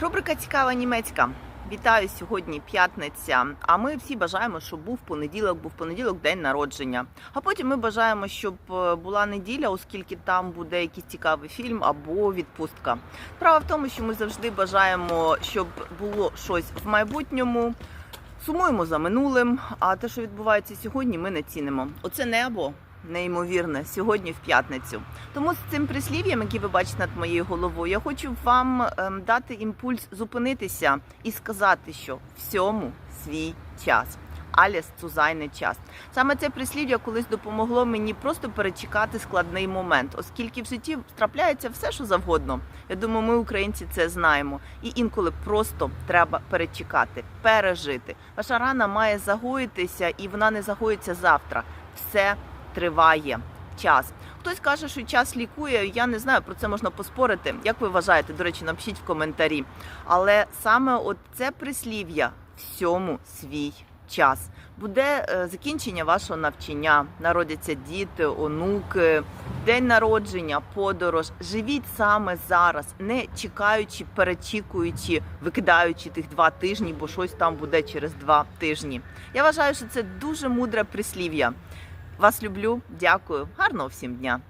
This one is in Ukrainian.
Рубрика Цікава німецька. Вітаю сьогодні п'ятниця. А ми всі бажаємо, щоб був понеділок, був понеділок, день народження. А потім ми бажаємо, щоб е, була неділя, оскільки там буде якийсь цікавий фільм або відпустка. Справа в тому, що ми завжди бажаємо, щоб було щось в майбутньому. Сумуємо за минулим, а те, що відбувається сьогодні, ми не цінимо. Оце небо неймовірне сьогодні в п'ятницю. Тому з цим прислів'ям, який ви бачите над моєю головою, я хочу вам ем, дати імпульс зупинитися і сказати, що всьому свій час. Аліс цузайний час. Саме це прислів'я колись допомогло мені просто перечекати складний момент, оскільки в житті трапляється все, що завгодно. Я думаю, ми, українці, це знаємо. І інколи просто треба перечекати, пережити. Ваша рана має загоїтися, і вона не загоїться завтра. Все триває час. Хтось каже, що час лікує. Я не знаю, про це можна поспорити. Як ви вважаєте? До речі, напишіть в коментарі. Але саме от це прислів'я всьому свій час. Буде е, закінчення вашого навчання, народяться діти, онуки, день народження, подорож. Живіть саме зараз, не чекаючи, перечікуючи, викидаючи тих два тижні, бо щось там буде через два тижні. Я вважаю, що це дуже мудре прислів'я. Вас люблю, дякую, гарного всім дня.